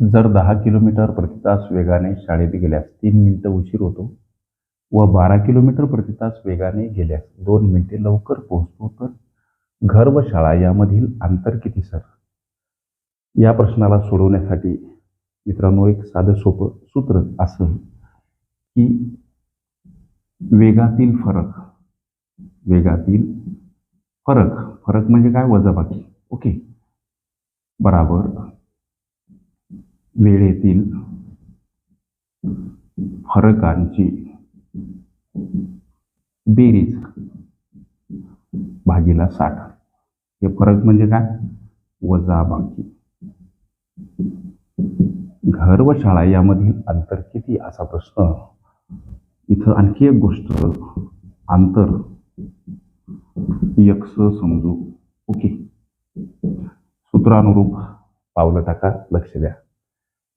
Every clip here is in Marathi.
जर दहा किलोमीटर प्रति तास वेगाने शाळेत गेल्यास तीन मिनटं उशीर होतो व बारा किलोमीटर प्रति तास वेगाने गेल्यास दोन मिनिटे लवकर पोहोचतो तर घर व शाळा यामधील अंतर किती सर? या प्रश्नाला सोडवण्यासाठी मित्रांनो एक साधं सोपं सूत्र असं की वेगातील फरक वेगातील फरक. फरक म्हणजे काय? वजाबाकी. ओके? बराबर. वेळेतील फरकांची बेरीज भागीला साठ. हे फरक म्हणजे काय? वजाबाकी. घर व शाळा यामधील अंतर किती? असा प्रश्न. इथं आणखी एक गोष्ट. अंतर. यक्ष समजू. ओके. सूत्रानुरूप पावलं टाका. लक्ष द्या.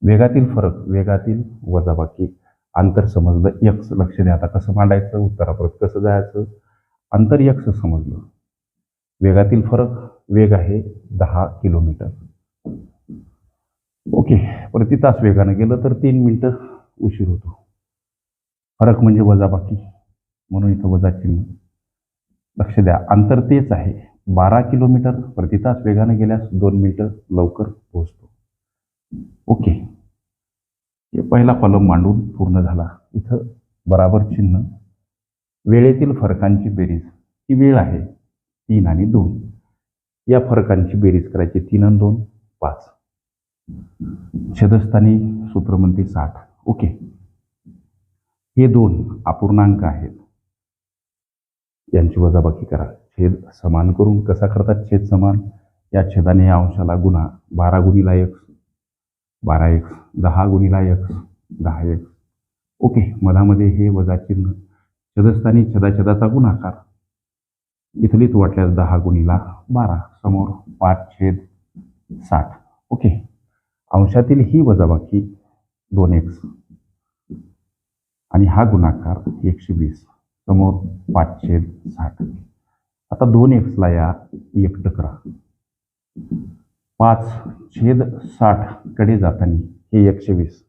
वेगातील फरक वेगातील वजाबाकी अंतर समजलं यक्स लक्ष द्या आता कसं मांडायचं? उत्तरापर्यंत कसं जायचं? अंतर यक्स समजलं. वेगातील फरक वेग आहे दहा किलोमीटर. ओके प्रति तास वेगानं गेलं तर तीन मिनटं उशीर होतो. फरक म्हणजे वजाबाकी. म्हणून इथं वजा चिन्ह. लक्ष द्या अंतर तेच आहे. बारा किलोमीटर प्रति तास वेगानं गेल्यास दोन मिनटं लवकर पोहोचतो. ओके. पहिला कॉलम मांडून पूर्ण झाला. इथं बराबर चिन्ह. वेळेतील फरकांची बेरीज ही वेळ आहे तीन आणि दोन. या फरकांची बेरीज करायची तीन आणि दोन पाच. छेदस्थानी सूत्र म्हणते साठ. ओके. हे दोन अपूर्णांक आहेत. यांची वजाबाकी करा. छेद समान करून कसा करतात? छेद समान. या छेदाने या अंशाला गुन्हा बारा गुणीला एक. बारा एक्स दहा गुणीला एक्स दहा एक्स ओके मधामध्ये हे वजा चिन्ह. छेदस्थानी छेदाछेदाचा गुणाकार. इथलीच वाटल्यास दहा गुणीला बारा समोर पाच छेद साठ. ओके अंशातील ही वजाबाकी दोन एक्स आणि हा गुणाकार एकशे वीस समोर पाच छेद साठ. आता दोन एक्सला या एकटं करा पाच छेद साठकडे जाताना हे एकशे वीस.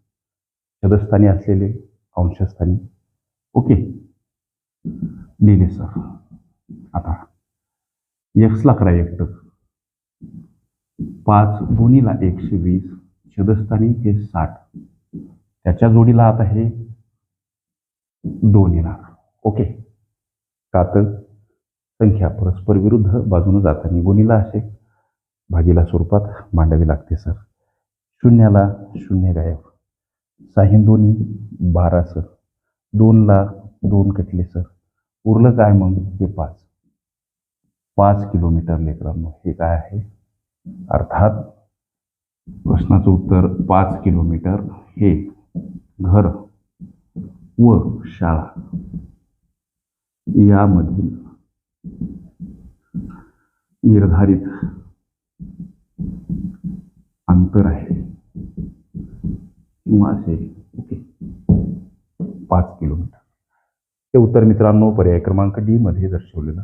छदस्थानी असलेले अंशस्थानी. ओके. लिहिले सर. आता एक्सला करा एकटक पाच गुणीला एकशे वीस छदस्थानी हे साठ. त्याच्या जोडीला आता हे दोन येणार. ओके. का तर? संख्या परस्पर विरुद्ध बाजूने जाताना गुणीला असे भागीला स्वरूपात मांडावी लागते सर. शून्याला शून्य गायब. साहिन दोन्ही बारा सर. दोनला दोन कटले सर. उरलं काय मग? हे पाच. पाच किलोमीटर लेकरांनो हे काय आहे? अर्थात प्रश्नाचं उत्तर पाच किलोमीटर हे घर व शाळा. यामधील निर्धारित अंतर आहे. किंवा असे ओके. पाच किलोमीटर. हे उत्तर मित्रांनो पर्याय क्रमांक डी मध्ये दर्शवलेलं